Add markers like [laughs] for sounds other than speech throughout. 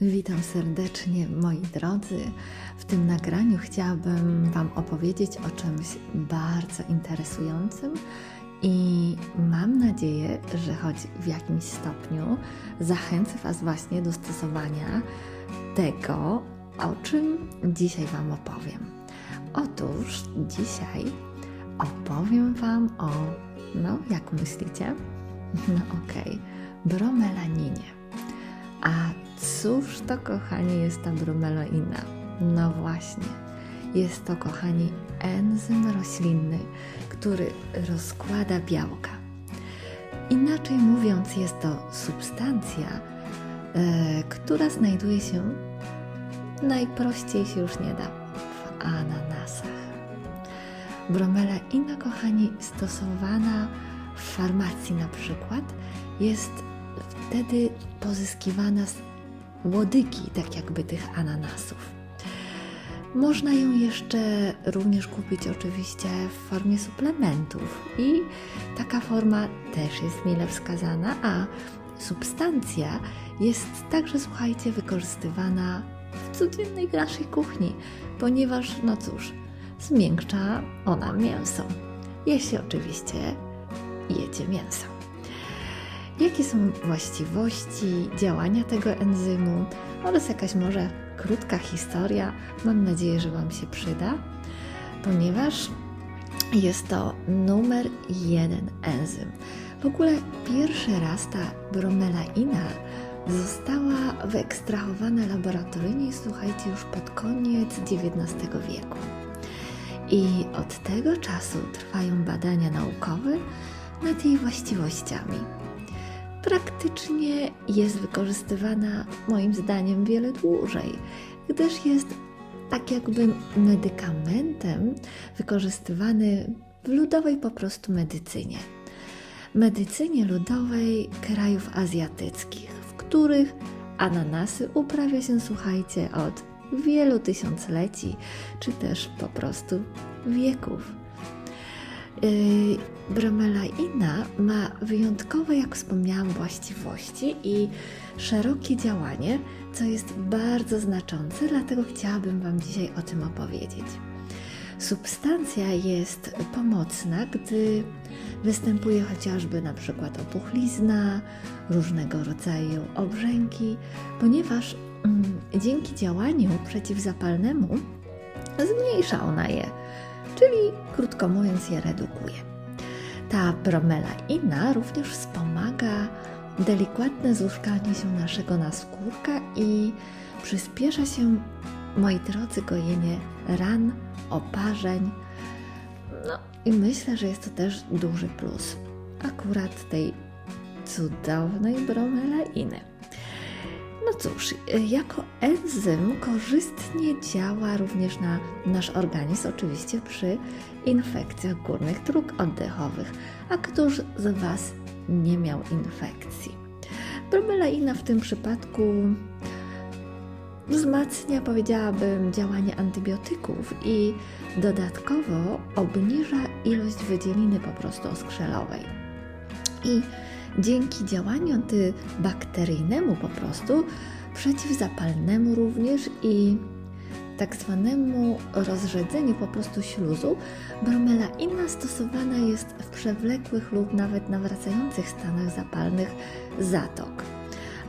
Witam serdecznie moi drodzy. W tym nagraniu chciałabym Wam opowiedzieć o czymś bardzo interesującym i mam nadzieję, że choć w jakimś stopniu zachęcę Was właśnie do stosowania tego, o czym dzisiaj Wam opowiem. Otóż dzisiaj opowiem Wam o, no jak myślicie? [laughs] No okej, bromelaninie. A cóż to, kochani, jest ta bromelaina? No właśnie, jest to, kochani, enzym roślinny, który rozkłada białka. Inaczej mówiąc, jest to substancja, e, która znajduje się najprościej się już nie da w ananasach. Bromelaina, kochani, stosowana w farmacji na przykład, jest wtedy pozyskiwana z łodygi, tak jakby tych ananasów. Można ją jeszcze również kupić oczywiście w formie suplementów i taka forma też jest mile wskazana, a substancja jest także, słuchajcie, wykorzystywana w codziennej naszej kuchni, ponieważ, no cóż, zmiękcza ona mięso, jeśli oczywiście jecie mięso. Jakie są właściwości działania tego enzymu oraz jakaś może krótka historia. Mam nadzieję, że Wam się przyda, ponieważ jest to numer jeden enzym. W ogóle pierwszy raz ta bromelaina została wyekstrahowana laboratoryjnie, słuchajcie, już pod koniec XIX wieku. I od tego czasu trwają badania naukowe nad jej właściwościami praktycznie jest wykorzystywana moim zdaniem wiele dłużej, gdyż jest tak jakby medykamentem wykorzystywany w ludowej po prostu medycynie. Medycynie ludowej krajów azjatyckich, w których ananasy uprawia się, słuchajcie, od wielu tysiącleci, czy też po prostu wieków. Yy, bromelaina ma wyjątkowe, jak wspomniałam, właściwości i szerokie działanie, co jest bardzo znaczące, dlatego chciałabym Wam dzisiaj o tym opowiedzieć. Substancja jest pomocna, gdy występuje chociażby na przykład opuchlizna, różnego rodzaju obrzęki, ponieważ mm, dzięki działaniu przeciwzapalnemu zmniejsza ona je czyli krótko mówiąc je redukuje. Ta bromelaina również wspomaga delikatne złuszczanie się naszego naskórka i przyspiesza się, moi drodzy, gojenie ran, oparzeń. No i myślę, że jest to też duży plus akurat tej cudownej bromelainy. No cóż, jako enzym korzystnie działa również na nasz organizm, oczywiście przy infekcjach górnych dróg oddechowych. A któż z Was nie miał infekcji? Bromelaina w tym przypadku wzmacnia, powiedziałabym, działanie antybiotyków i dodatkowo obniża ilość wydzieliny po prostu oskrzelowej. I dzięki działaniu antybakteryjnemu po prostu, przeciwzapalnemu również i tak zwanemu rozrzedzeniu po prostu śluzu, bromelaina stosowana jest w przewlekłych lub nawet nawracających stanach zapalnych zatok.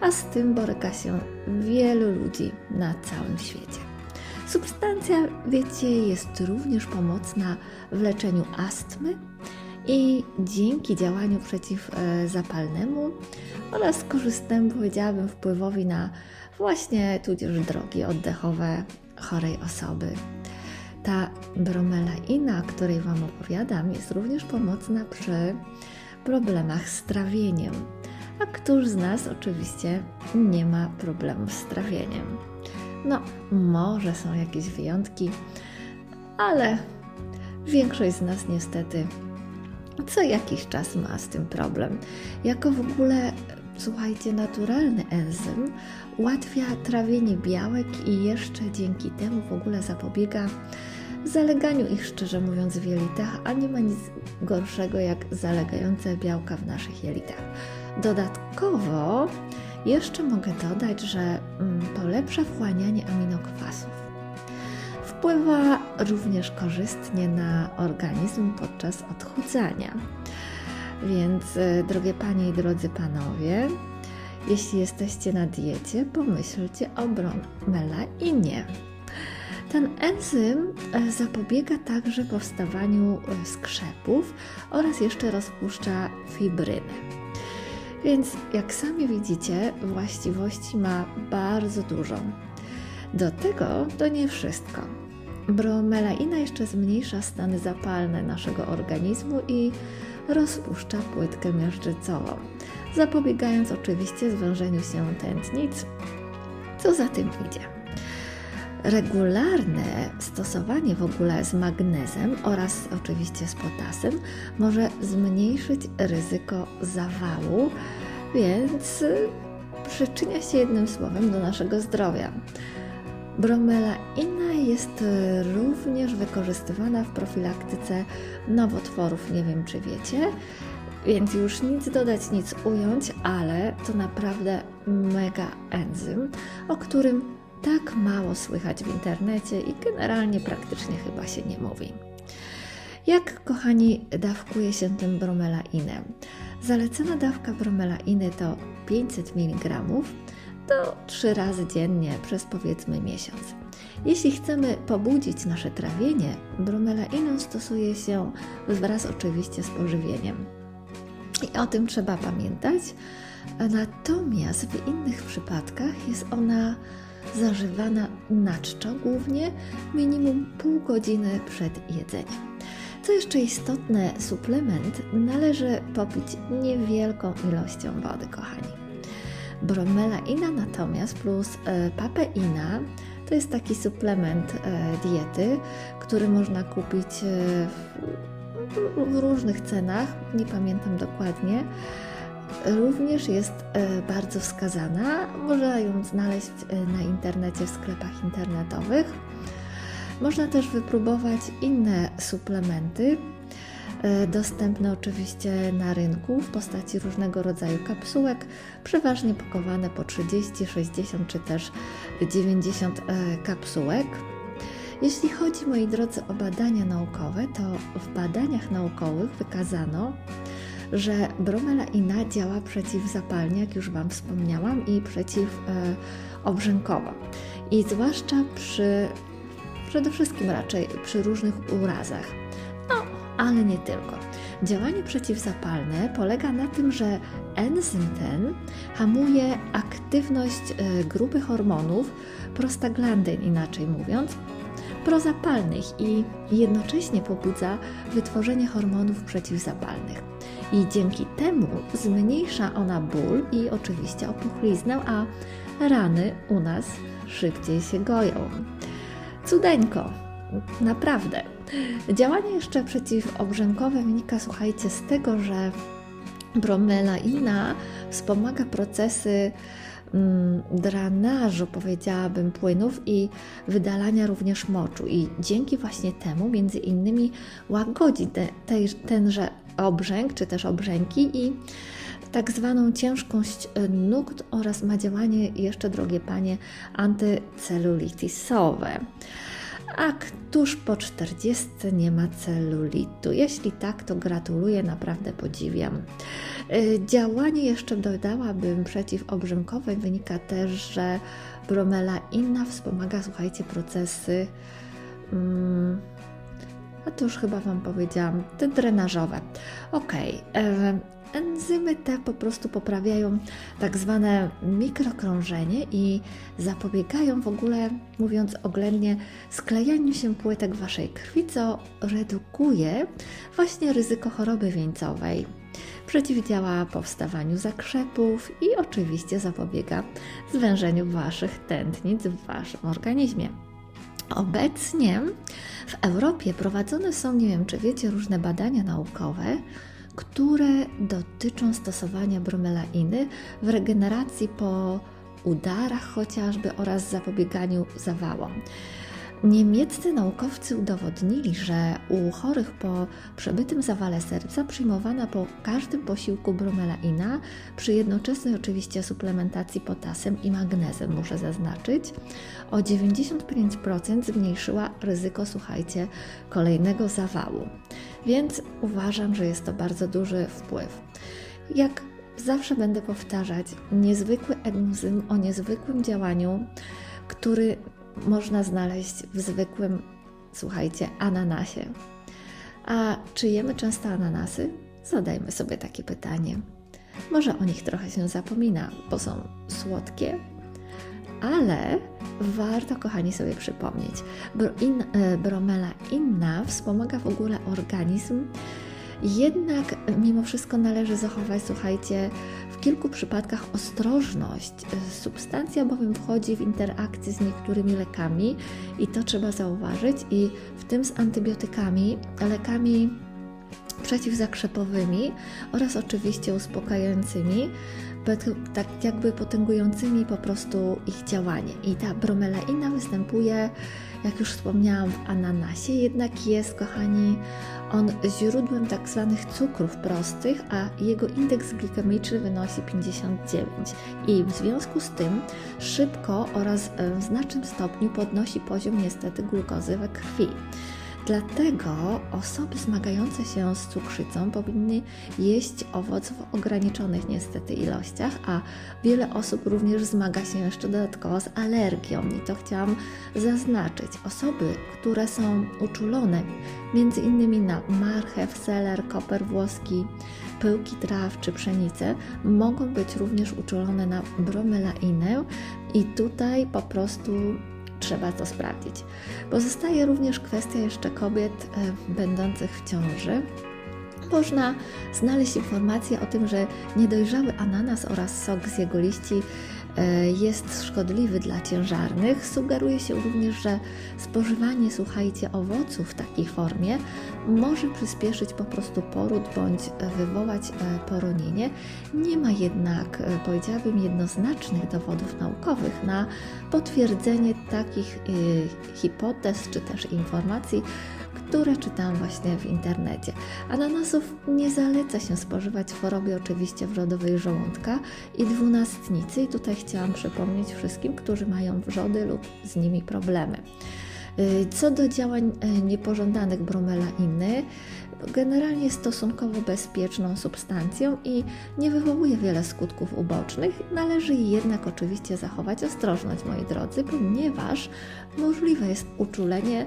A z tym boryka się wielu ludzi na całym świecie. Substancja, wiecie, jest również pomocna w leczeniu astmy i dzięki działaniu przeciwzapalnemu oraz korzystnemu, powiedziałabym, wpływowi na właśnie tudzież drogi oddechowe chorej osoby. Ta bromelaina, której Wam opowiadam, jest również pomocna przy problemach z trawieniem. A któż z nas oczywiście nie ma problemów z trawieniem? No, może są jakieś wyjątki, ale większość z nas niestety co jakiś czas ma z tym problem. Jako w ogóle, słuchajcie, naturalny enzym ułatwia trawienie białek i jeszcze dzięki temu w ogóle zapobiega zaleganiu ich, szczerze mówiąc, w jelitach, a nie ma nic gorszego jak zalegające białka w naszych jelitach. Dodatkowo Jeszcze mogę dodać, że mm, polepsza wchłanianie aminokwasów. Wpływa również korzystnie na organizm podczas odchudzania. Więc, y, drogie panie i drodzy panowie, jeśli jesteście na diecie, pomyślcie o bromelainie. Ten enzym e, zapobiega także powstawaniu e, skrzepów oraz jeszcze rozpuszcza fibryny. Więc jak sami widzicie, właściwości ma bardzo dużo. Do tego to nie wszystko. Bromelaina jeszcze zmniejsza stany zapalne naszego organizmu i rozpuszcza płytkę miażdżycową, zapobiegając oczywiście zwężeniu się tętnic, co za tym idzie. Regularne stosowanie w ogóle z magnezem oraz oczywiście z potasem może zmniejszyć ryzyko zawału, więc przyczynia się jednym słowem do naszego zdrowia. Bromelaina jest również wykorzystywana w profilaktyce nowotworów, nie wiem czy wiecie, więc już nic dodać, nic ująć, ale to naprawdę mega enzym, o którym tak mało słychać w internecie i generalnie praktycznie chyba się nie mówi. Jak, kochani, dawkuje się tym bromelainem? Zalecana dawka bromelainy to 500 mg to 3 razy dziennie przez powiedzmy miesiąc. Jeśli chcemy pobudzić nasze trawienie, bromelainą stosuje się wraz oczywiście z pożywieniem. I o tym trzeba pamiętać. Natomiast w innych przypadkach jest ona zażywana na czczo głównie minimum pół godziny przed jedzeniem. Co jeszcze istotne, suplement należy popić niewielką ilością wody, kochani. Bromelaina natomiast plus e, papeina to jest taki suplement e, diety, który można kupić e, w różnych cenach, nie pamiętam dokładnie również jest bardzo wskazana. Można ją znaleźć na internecie w sklepach internetowych. Można też wypróbować inne suplementy, dostępne oczywiście na rynku w postaci różnego rodzaju kapsułek, przeważnie pakowane po 30, 60 czy też 90 kapsułek. Jeśli chodzi, moi drodzy, o badania naukowe, to w badaniach naukowych wykazano, że bromelaina działa przeciwzapalnie, jak już Wam wspomniałam, i przeciwobrzękowo. I zwłaszcza przy, przede wszystkim raczej przy różnych urazach. Ale nie tylko. Działanie przeciwzapalne polega na tym, że enzym ten hamuje aktywność e, grupy hormonów, prostaglandyn inaczej mówiąc, prozapalnych i jednocześnie pobudza wytworzenie hormonów przeciwzapalnych i dzięki temu zmniejsza ona ból i oczywiście opuchliznę, a rany u nas szybciej się goją. Cudeńko, naprawdę. Działanie jeszcze przeciwobrzękowe wynika, słuchajcie, z tego, że bromelaina wspomaga procesy mm, drenażu, powiedziałabym, płynów i wydalania również moczu. I dzięki właśnie temu, między innymi, łagodzi te, te, tenże obrzęk czy też obrzęki i tak zwaną ciężkość nóg oraz ma działanie jeszcze, drogie panie, antycelulitisowe. A tuż po 40 nie ma celulitu. Jeśli tak, to gratuluję, naprawdę podziwiam. Y, działanie jeszcze dodałabym przeciwobrzękowe wynika też, że bromelaina wspomaga, słuchajcie, procesy. Hmm, a to już chyba Wam powiedziałam, te drenażowe. Ok, e, enzymy te po prostu poprawiają tak zwane mikrokrążenie i zapobiegają w ogóle, mówiąc oględnie, sklejaniu się płytek Waszej krwi, co redukuje właśnie ryzyko choroby wieńcowej. Przeciwdziała powstawaniu zakrzepów i oczywiście zapobiega zwężeniu Waszych tętnic w Waszym organizmie. Obecnie w Europie prowadzone są, nie wiem czy wiecie, różne badania naukowe, które dotyczą stosowania bromelainy w regeneracji po udarach chociażby oraz zapobieganiu zawałom. Niemieccy naukowcy udowodnili, że u chorych po przebytym zawale serca przyjmowana po każdym posiłku bromelaina, przy jednoczesnej oczywiście suplementacji potasem i magnezem, muszę zaznaczyć, o 95% zmniejszyła ryzyko, słuchajcie, kolejnego zawału. Więc uważam, że jest to bardzo duży wpływ. Jak zawsze będę powtarzać, niezwykły enzym o niezwykłym działaniu, który można znaleźć w zwykłym, słuchajcie, ananasie. A czy jemy często ananasy? Zadajmy sobie takie pytanie. Może o nich trochę się zapomina, bo są słodkie, ale warto, kochani, sobie przypomnieć. In, e, bromela inna wspomaga w ogóle organizm, jednak mimo wszystko należy zachować, słuchajcie, w kilku przypadkach ostrożność. Substancja bowiem wchodzi w interakcję z niektórymi lekami i to trzeba zauważyć, i w tym z antybiotykami, lekami przeciwzakrzepowymi oraz oczywiście uspokajającymi, tak jakby potęgującymi po prostu ich działanie. I ta bromelaina występuje, jak już wspomniałam, w ananasie, jednak jest, kochani, on źródłem tak zwanych cukrów prostych, a jego indeks glikemiczny wynosi 59 i w związku z tym szybko oraz w znacznym stopniu podnosi poziom niestety glukozy we krwi. Dlatego osoby zmagające się z cukrzycą powinny jeść owoc w ograniczonych niestety ilościach, a wiele osób również zmaga się jeszcze dodatkowo z alergią i to chciałam zaznaczyć. Osoby, które są uczulone między innymi na marchew, seler, koper włoski, pyłki traw czy pszenicę, mogą być również uczulone na bromelainę i tutaj po prostu trzeba to sprawdzić. Pozostaje również kwestia jeszcze kobiet e, będących w ciąży. Można znaleźć informacje o tym, że niedojrzały ananas oraz sok z jego liści jest szkodliwy dla ciężarnych. Sugeruje się również, że spożywanie, słuchajcie, owoców w takiej formie może przyspieszyć po prostu poród bądź wywołać e, poronienie. Nie ma jednak, e, powiedziałabym, jednoznacznych dowodów naukowych na potwierdzenie takich hipotez czy też informacji, które czytałam właśnie w internecie. Ananasów nie zaleca się spożywać w chorobie oczywiście wrzodowej żołądka i dwunastnicy. I tutaj chciałam przypomnieć wszystkim, którzy mają wrzody lub z nimi problemy. Y, co do działań y, niepożądanych bromelainy, generalnie stosunkowo bezpieczną substancją i nie wywołuje wiele skutków ubocznych. Należy jednak oczywiście zachować ostrożność, moi drodzy, ponieważ możliwe jest uczulenie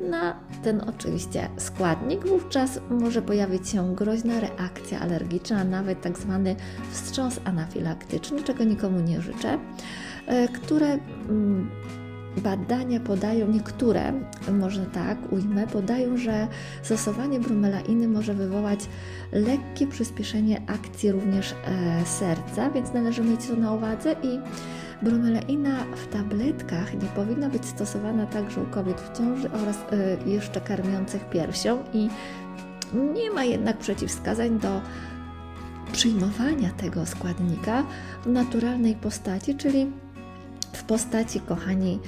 na ten oczywiście składnik. Wówczas może pojawić się groźna reakcja alergiczna, nawet tak zwany wstrząs anafilaktyczny, czego nikomu nie życzę, e, które mm, Badania podają, niektóre, może tak ujmę, podają, że stosowanie bromelainy może wywołać lekkie przyspieszenie akcji również e, serca, więc należy mieć to na uwadze i bromelaina w tabletkach nie powinna być stosowana także u kobiet w ciąży oraz e, jeszcze karmiących piersią i nie ma jednak przeciwwskazań do przyjmowania tego składnika w naturalnej postaci, czyli w postaci, kochani,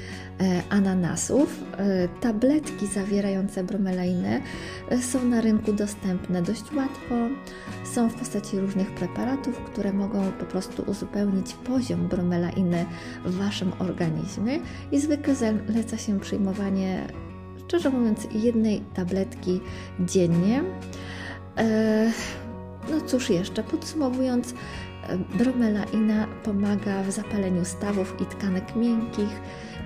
e, ananasów. E, tabletki zawierające bromelainę e, są na rynku dostępne dość łatwo. Są w postaci różnych preparatów, które mogą po prostu uzupełnić poziom bromelainy w Waszym organizmie i zwykle zaleca się przyjmowanie, szczerze mówiąc, jednej tabletki dziennie. No cóż jeszcze, podsumowując, Bromelaina pomaga w zapaleniu stawów i tkanek miękkich,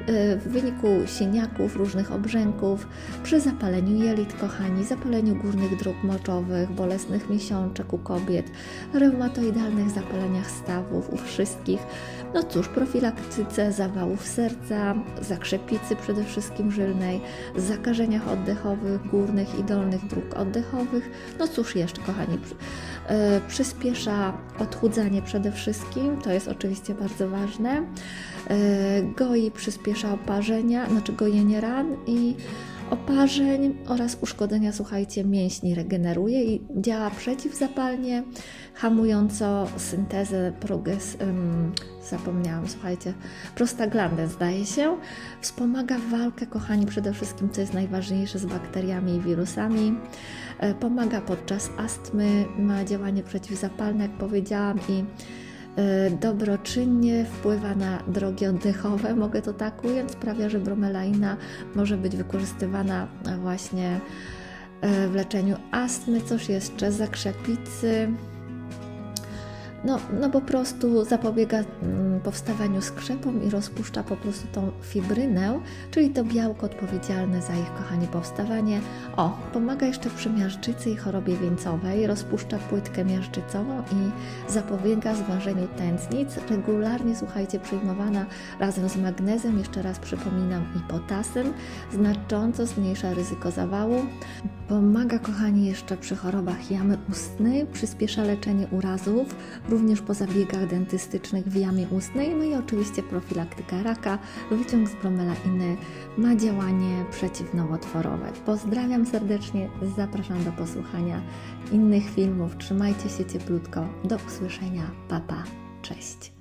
y, w wyniku sieniaków, różnych obrzęków, przy zapaleniu jelit, kochani, zapaleniu górnych dróg moczowych, bolesnych miesiączek u kobiet, reumatoidalnych zapaleniach stawów u wszystkich. No cóż, profilaktyce zawałów serca, zakrzepicy przede wszystkim żylnej, zakażeniach oddechowych, górnych i dolnych dróg oddechowych. No cóż jeszcze, kochani, y, przyspiesza odchudzanie przede wszystkim, to jest oczywiście bardzo ważne. E, goi, przyspiesza oparzenia, znaczy gojenie ran i oparzeń oraz uszkodzenia, słuchajcie, mięśni regeneruje i działa przeciwzapalnie, hamująco syntezę proges... ym, zapomniałam, słuchajcie, prostaglandę zdaje się. Wspomaga walkę, kochani, przede wszystkim, co jest najważniejsze, z bakteriami i wirusami. E, Pomaga podczas astmy, ma działanie przeciwzapalne, jak powiedziałam, i dobroczynnie wpływa na drogi oddechowe, mogę to tak ująć, sprawia, że bromelaina może być wykorzystywana e, właśnie e, w leczeniu astmy, coś jeszcze, zakrzepicy, no, no po prostu zapobiega mm, powstawaniu skrzepom i rozpuszcza po prostu tą fibrynę, czyli to białko odpowiedzialne za ich, kochanie, powstawanie. O, pomaga jeszcze przy miażdżycy i chorobie wieńcowej, rozpuszcza płytkę miażdżycową i zapobiega zwężeniu tętnic. Regularnie, słuchajcie, przyjmowana razem z magnezem, jeszcze raz przypominam, i potasem, znacząco zmniejsza ryzyko zawału. Pomaga, kochani, jeszcze przy chorobach jamy ustnej, przyspiesza leczenie urazów, również po zabiegach dentystycznych w jamie ustnej, no i oczywiście profilaktyka raka. Wyciąg z bromelainy ma działanie przeciwnowotworowe. Pozdrawiam serdecznie, zapraszam do posłuchania innych filmów. Trzymajcie się cieplutko. Do usłyszenia. Papa. Pa. Cześć.